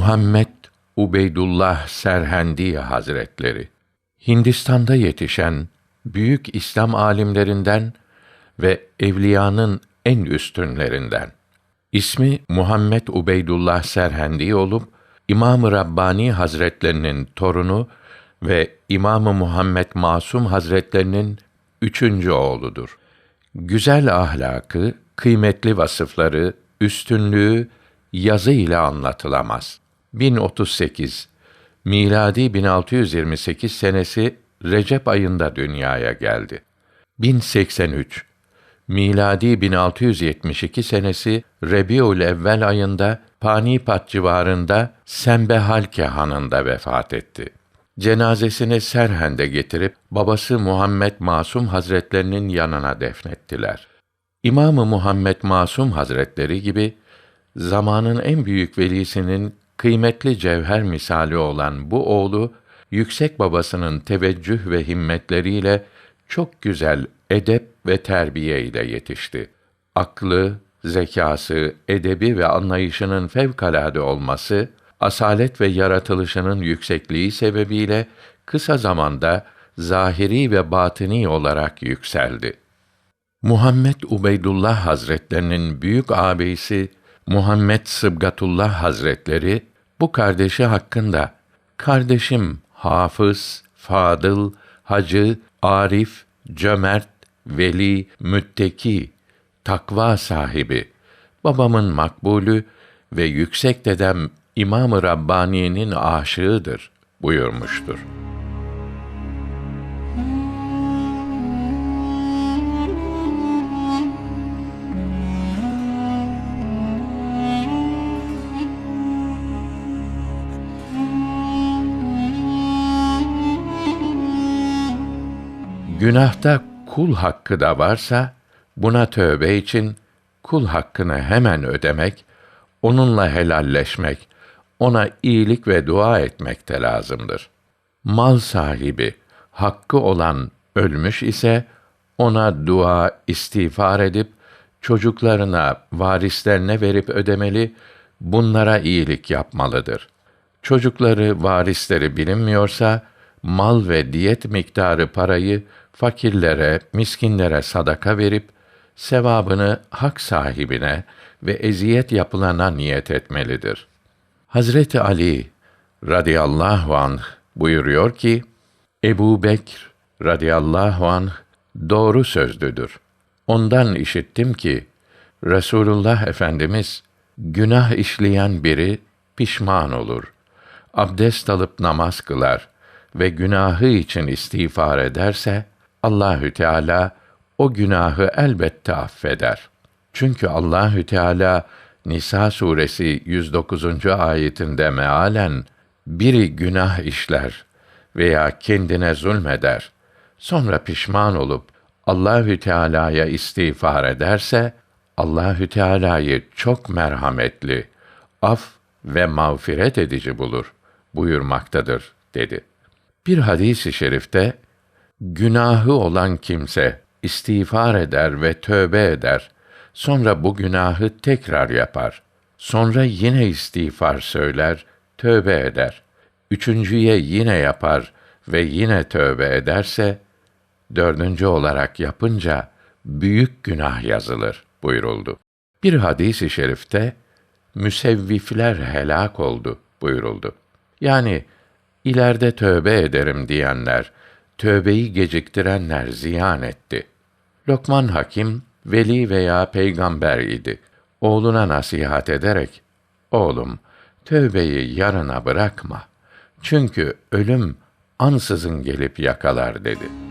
Muhammed Ubeydullah Serhendi Hazretleri Hindistan'da yetişen büyük İslam alimlerinden ve evliyanın en üstünlerinden. İsmi Muhammed Ubeydullah Serhendi olup İmam-ı Rabbani Hazretlerinin torunu ve İmam-ı Muhammed Masum Hazretlerinin üçüncü oğludur. Güzel ahlakı, kıymetli vasıfları, üstünlüğü yazı ile anlatılamaz. 1038 miladi 1628 senesi Recep ayında dünyaya geldi. 1083 miladi 1672 senesi Rebiul Evvel ayında Panipat civarında Sembehalke hanında vefat etti. Cenazesini Serhend'e getirip babası Muhammed Masum Hazretlerinin yanına defnettiler. İmamı Muhammed Masum Hazretleri gibi zamanın en büyük velisinin kıymetli cevher misali olan bu oğlu yüksek babasının teveccüh ve himmetleriyle çok güzel edep ve terbiye ile yetişti. Aklı, zekası, edebi ve anlayışının fevkalade olması, asalet ve yaratılışının yüksekliği sebebiyle kısa zamanda zahiri ve batini olarak yükseldi. Muhammed Ubeydullah Hazretlerinin büyük ağabeysi Muhammed Sıbgatullah Hazretleri bu kardeşi hakkında kardeşim hafız, fadıl, hacı, arif, cömert, veli, mütteki, takva sahibi, babamın makbulü ve yüksek dedem İmam-ı Rabbani'nin aşığıdır buyurmuştur. Günahta kul hakkı da varsa buna tövbe için kul hakkını hemen ödemek, onunla helalleşmek, ona iyilik ve dua etmek de lazımdır. Mal sahibi, hakkı olan ölmüş ise ona dua, istiğfar edip çocuklarına, varislerine verip ödemeli, bunlara iyilik yapmalıdır. Çocukları, varisleri bilinmiyorsa mal ve diyet miktarı parayı fakirlere, miskinlere sadaka verip sevabını hak sahibine ve eziyet yapılana niyet etmelidir. Hazreti Ali radıyallahu anh buyuruyor ki, Ebu Bekr radıyallahu anh doğru sözlüdür. Ondan işittim ki, Resulullah Efendimiz, günah işleyen biri pişman olur. Abdest alıp namaz kılar ve günahı için istiğfar ederse, Allahü Teala o günahı elbette affeder. Çünkü Allahü Teala Nisa suresi 109. ayetinde mealen biri günah işler veya kendine zulmeder. Sonra pişman olup Allahü Teala'ya istiğfar ederse Allahü Teala'yı çok merhametli, af ve mağfiret edici bulur buyurmaktadır dedi. Bir hadis-i şerifte günahı olan kimse istiğfar eder ve tövbe eder. Sonra bu günahı tekrar yapar. Sonra yine istiğfar söyler, tövbe eder. Üçüncüye yine yapar ve yine tövbe ederse, dördüncü olarak yapınca büyük günah yazılır buyuruldu. Bir hadis-i şerifte müsevvifler helak oldu buyuruldu. Yani ileride tövbe ederim diyenler tövbeyi geciktirenler ziyan etti. Lokman Hakim veli veya peygamber idi. Oğluna nasihat ederek, oğlum, tövbeyi yarına bırakma. Çünkü ölüm ansızın gelip yakalar dedi.''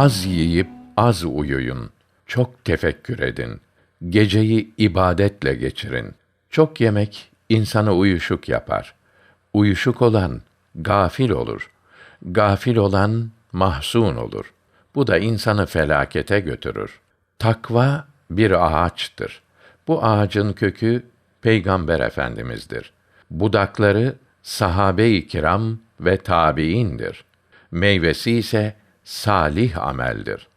Az yiyip az uyuyun. Çok tefekkür edin. Geceyi ibadetle geçirin. Çok yemek insanı uyuşuk yapar. Uyuşuk olan gafil olur. Gafil olan mahzun olur. Bu da insanı felakete götürür. Takva bir ağaçtır. Bu ağacın kökü Peygamber Efendimiz'dir. Budakları sahabe-i kiram ve tabiindir. Meyvesi ise salih ameldir.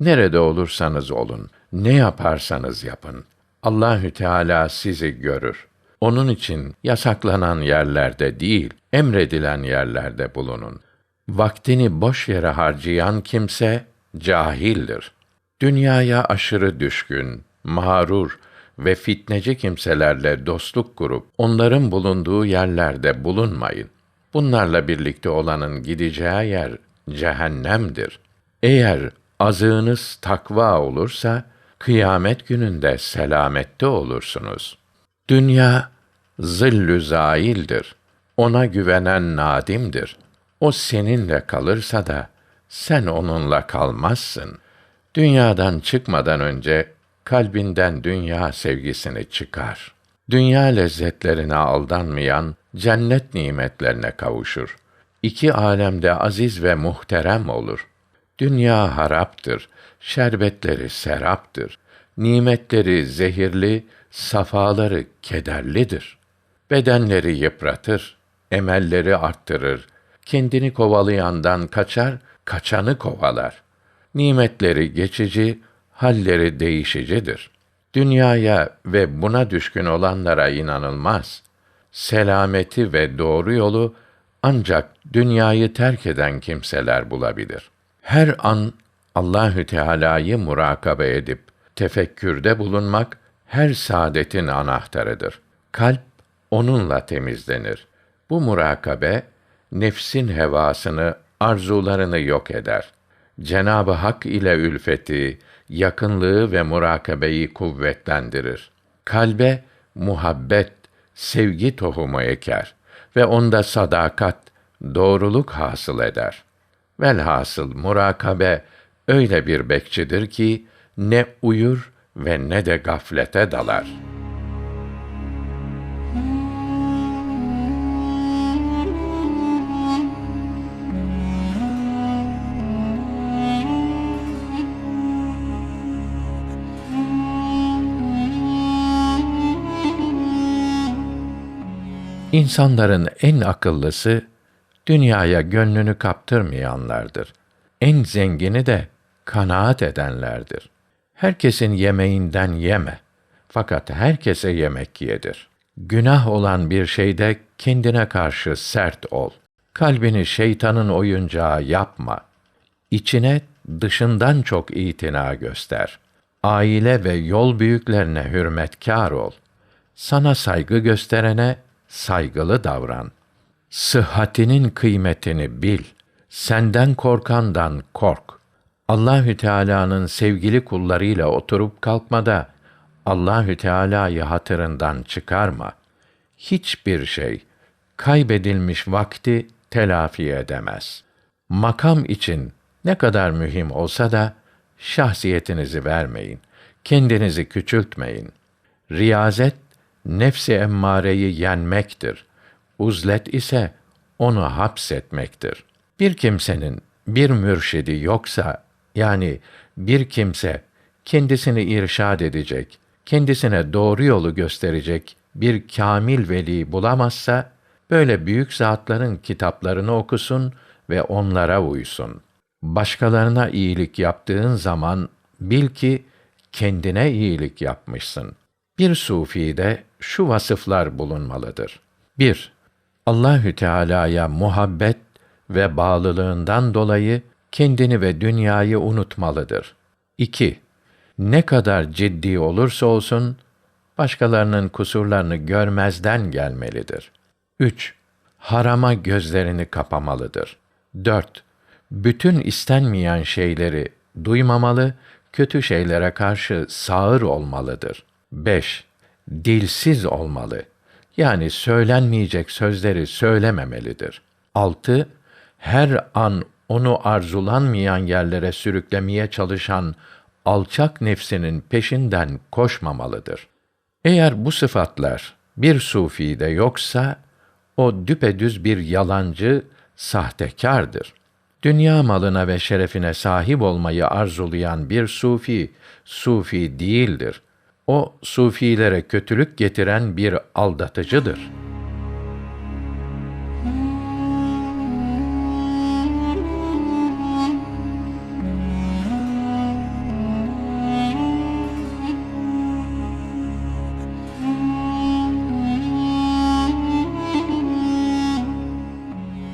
Nerede olursanız olun, ne yaparsanız yapın. Allahü Teala sizi görür. Onun için yasaklanan yerlerde değil, emredilen yerlerde bulunun. Vaktini boş yere harcayan kimse cahildir. Dünyaya aşırı düşkün, mağrur ve fitneci kimselerle dostluk kurup onların bulunduğu yerlerde bulunmayın. Bunlarla birlikte olanın gideceği yer cehennemdir. Eğer azığınız takva olursa kıyamet gününde selamette olursunuz. Dünya zillü zaildir. Ona güvenen nadimdir. O seninle kalırsa da sen onunla kalmazsın. Dünyadan çıkmadan önce kalbinden dünya sevgisini çıkar. Dünya lezzetlerine aldanmayan cennet nimetlerine kavuşur. İki alemde aziz ve muhterem olur. Dünya haraptır, şerbetleri seraptır. Nimetleri zehirli, safaları kederlidir. Bedenleri yıpratır, emelleri arttırır. Kendini kovalayandan kaçar, kaçanı kovalar. Nimetleri geçici, halleri değişicidir. Dünyaya ve buna düşkün olanlara inanılmaz. Selameti ve doğru yolu ancak dünyayı terk eden kimseler bulabilir. Her an Allahü Teala'yı murakabe edip tefekkürde bulunmak her saadetin anahtarıdır. Kalp onunla temizlenir. Bu murakabe nefsin hevasını, arzularını yok eder. Cenabı Hak ile ülfeti, yakınlığı ve murakabeyi kuvvetlendirir. Kalbe muhabbet, sevgi tohumu eker ve onda sadakat, doğruluk hasıl eder. Velhasıl murakabe öyle bir bekçidir ki ne uyur ve ne de gaflete dalar.'' İnsanların en akıllısı dünyaya gönlünü kaptırmayanlardır. En zengini de kanaat edenlerdir. Herkesin yemeğinden yeme. Fakat herkese yemek yedir. Günah olan bir şeyde kendine karşı sert ol. Kalbini şeytanın oyuncağı yapma. İçine dışından çok itina göster. Aile ve yol büyüklerine hürmetkâr ol. Sana saygı gösterene saygılı davran. Sıhhatinin kıymetini bil. Senden korkandan kork. Allahü Teala'nın sevgili kullarıyla oturup kalkmada Allahü Teala'yı hatırından çıkarma. Hiçbir şey kaybedilmiş vakti telafi edemez. Makam için ne kadar mühim olsa da şahsiyetinizi vermeyin. Kendinizi küçültmeyin. Riyazet nefsi emmareyi yenmektir. Uzlet ise onu hapsetmektir. Bir kimsenin bir mürşidi yoksa yani bir kimse kendisini irşad edecek, kendisine doğru yolu gösterecek bir kamil veli bulamazsa böyle büyük zatların kitaplarını okusun ve onlara uysun. Başkalarına iyilik yaptığın zaman bil ki kendine iyilik yapmışsın. Bir sufide şu vasıflar bulunmalıdır. 1. Allahü Teala'ya muhabbet ve bağlılığından dolayı kendini ve dünyayı unutmalıdır. 2. Ne kadar ciddi olursa olsun başkalarının kusurlarını görmezden gelmelidir. 3. Harama gözlerini kapamalıdır. 4. Bütün istenmeyen şeyleri duymamalı, kötü şeylere karşı sağır olmalıdır. 5 dilsiz olmalı. Yani söylenmeyecek sözleri söylememelidir. 6. Her an onu arzulanmayan yerlere sürüklemeye çalışan alçak nefsinin peşinden koşmamalıdır. Eğer bu sıfatlar bir sufide yoksa o düpedüz bir yalancı, sahtekardır. Dünya malına ve şerefine sahip olmayı arzulayan bir sufi, sufi değildir O sufilere kötülük getiren bir aldatıcıdır.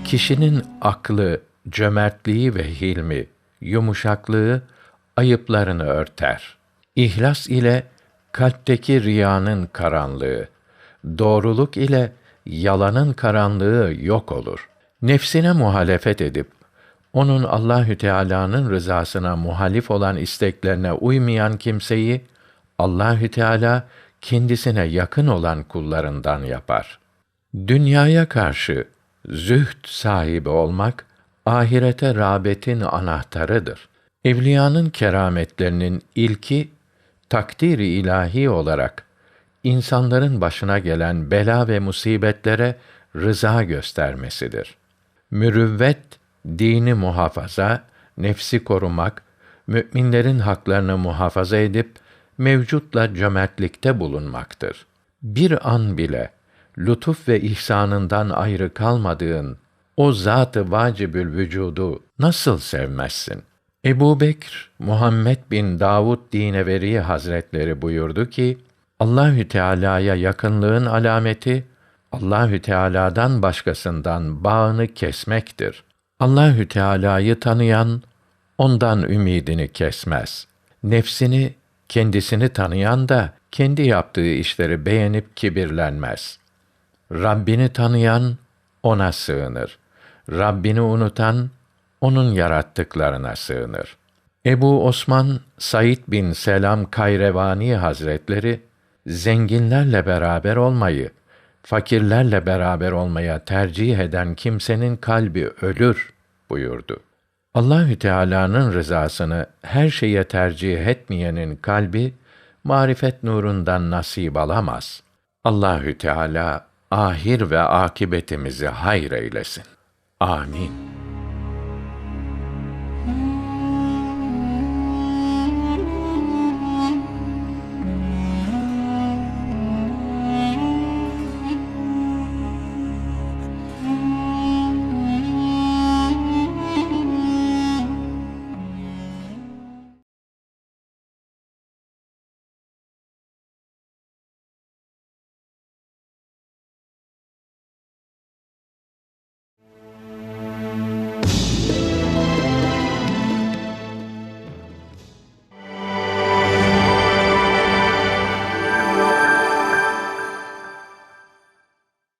Kişinin aklı, cömertliği ve hilmi, yumuşaklığı ayıplarını örter. İhlas ile kalpteki riyanın karanlığı, doğruluk ile yalanın karanlığı yok olur. Nefsine muhalefet edip onun Allahü Teala'nın rızasına muhalif olan isteklerine uymayan kimseyi Allahü Teala kendisine yakın olan kullarından yapar. Dünyaya karşı zühd sahibi olmak ahirete rağbetin anahtarıdır. Evliyanın kerametlerinin ilki takdiri ilahi olarak insanların başına gelen bela ve musibetlere rıza göstermesidir. Mürüvvet dini muhafaza, nefsi korumak, müminlerin haklarını muhafaza edip mevcutla cömertlikte bulunmaktır. Bir an bile lütuf ve ihsanından ayrı kalmadığın o zat-ı vacibül vücudu nasıl sevmezsin? Ebu Bekr, Muhammed bin Davud Dineveri Hazretleri buyurdu ki, Allahü Teala'ya yakınlığın alameti Allahü Teala'dan başkasından bağını kesmektir. Allahü Teala'yı tanıyan ondan ümidini kesmez. Nefsini, kendisini tanıyan da kendi yaptığı işleri beğenip kibirlenmez. Rabbini tanıyan ona sığınır. Rabbini unutan onun yarattıklarına sığınır. Ebu Osman Said bin Selam Kayrevani Hazretleri zenginlerle beraber olmayı, fakirlerle beraber olmaya tercih eden kimsenin kalbi ölür buyurdu. Allahü Teala'nın rızasını her şeye tercih etmeyenin kalbi marifet nurundan nasip alamaz. Allahü Teala ahir ve akibetimizi hayır eylesin. Amin.